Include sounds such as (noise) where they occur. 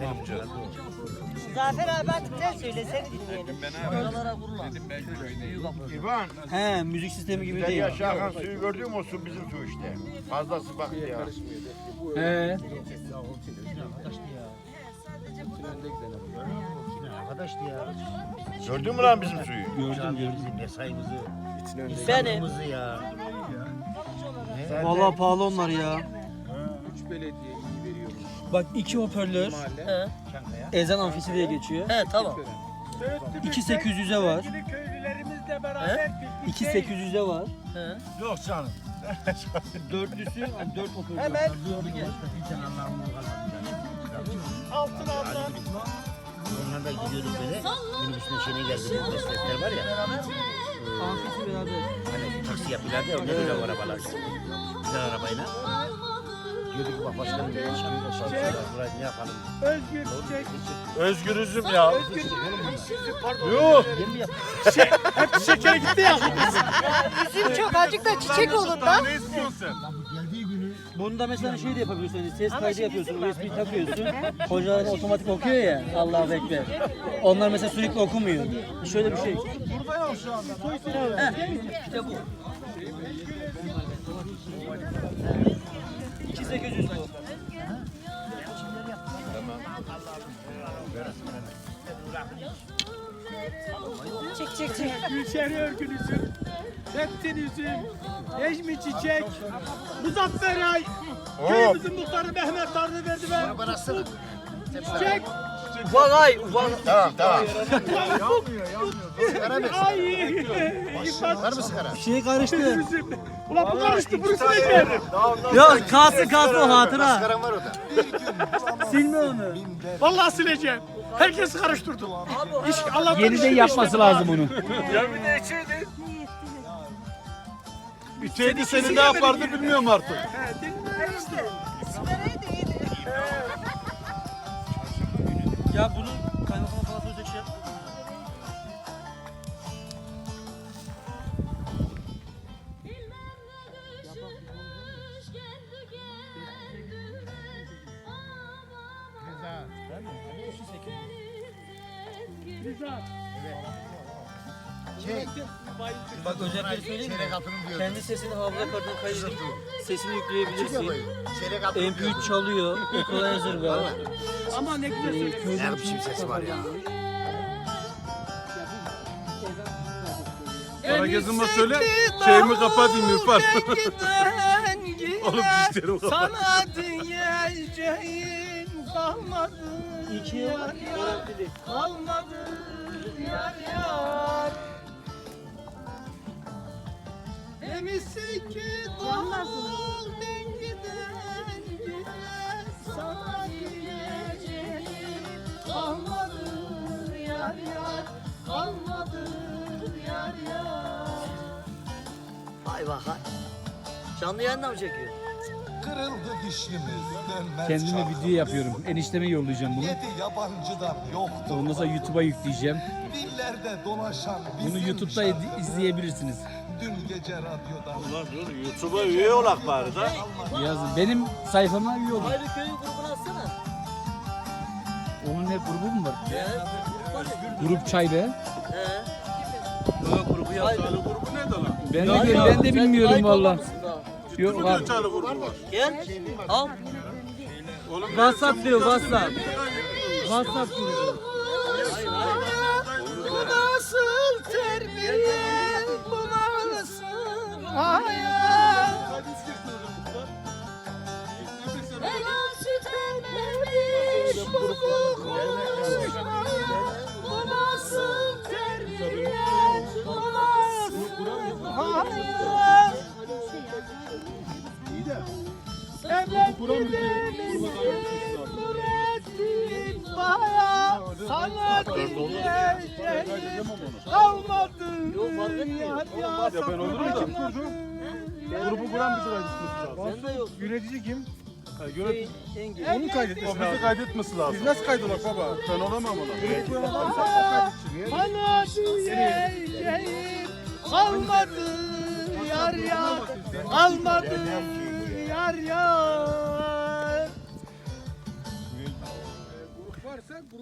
Ne? Zafer abi artık sen söyle seni dinleyelim. İvan, He müzik sistemi gibi değil. yaşa akan suyu gördün mü o su bizim su işte. Fazlası bak ya. He. Arkadaştı ya. Gördün mü lan bizim suyu? Gördüm gördüm. Mesaiimizi. Benim. insanlığımızı ya. Vallahi pahalı onlar ya. Bak iki hoparlör. He, Ezan amfisi diye geçiyor. he tamam. 2800'e var. He? 2800'e var. He. Yok canım. (laughs) Dörtlüsü, yani dört hoparlör. Hemen Altın abla. Onlarla gidiyorduk böyle. Minibüsün içine geldi. Bu meslekler var ya. Amfisi beraber. Hani taksi yapıyorlardı ya. Ne güzel arabalar. Güzel arabayla. Ki bak başkanım bir iş gibi başlıyor. Burayı ne yapalım? Özgürüzüm ya. Yok. üzüm çok acık da çiçek olur da. Bunda mesela şey de yapabiliyorsun. Hani ses kaydı yapıyorsun. USB takıyorsun. (laughs) Hocalar otomatik okuyor ya. Allahu Ekber. Onlar mesela sürekli okumuyor. Şöyle bir şey. Burada yok şu anda. işte bu. 2800 bu. Çek çek çek. Gülşehir Örgün üzüm, Septin üzüm, Necmi Çiçek, Muzaffer Ay, köyümüzün muhtarı Mehmet Tanrı verdi ve. Çiçek, Ufak ay, ufak. Tamam tamam. Ay, İfat Var mı sigara? Şey karıştı. Ulan bu karıştı, bunu sileceğim. Ya kalsın kalsın o hatıra. Sigaram var orada. Silme onu. Vallahi sileceğim. Herkes karıştırdı. İş, Allah'tan Yeniden işin yapması işte. lazım onu. İçeydi seni ne yapardı bilmiyorum artık. Ya bunun kaymakama falan söyleyecek şey yapma. Şey, Bak özellikleri söyleyeyim mi? çeyrek altının diyor. Kendi sesini hafıza kartına kaydedip sesini yükleyebilirsin. Çeyrek altının MP3 çalıyor, equalizer var. Ama ne güzel Ee, söyledi. Ne biçim sesi var ya. Bana gezime söyle, şeyimi kapatayım İrfan. (laughs) Oğlum dişlerimi kapat. Sana diyeceğim kalmadı. İkiye var, garantili. Kalmadı yar yar. Demişsin ki doğal ben gidince sana diyeceğim kalmadı yar yar kalmadı yar yar. Vay vay. Canlı yayında mı çekiyor? Kırıldı dişimiz dönmez Kendime çarkımız. video yapıyorum. Enişteme yollayacağım bunu. Yedi yabancıdan yoktu. Ondan sonra YouTube'a yükleyeceğim. Dillerde dolaşan Bunu bizim YouTube'da şarkımız. iz- izleyebilirsiniz. Dün gece radyodan. YouTube'a üye olak bari da. Yazın. Benim sayfama üye olun. Ayrı köyü grubuna atsana. Onun ne grubu mu var? He. Grup var ya. Grup Çaylı. He. grubu Hayır. Ben Ya, de, ya, ben de bilmiyorum valla. olmamışsın daha. Yok var. Gel. Al. WhatsApp diyor, WhatsApp. WhatsApp grubu. Nurettin Baya sana diyeceğim yar ben Grubu kuran bizi kaydetmesi. Yönetici kim? Engin. Onun kaydetmesi lazım. kaydetmesi lazım. Biz nasıl kaydolak baba? Ben olamam ona. Grubu kuran kalmadı yar ya kalmadı yar ya sen grup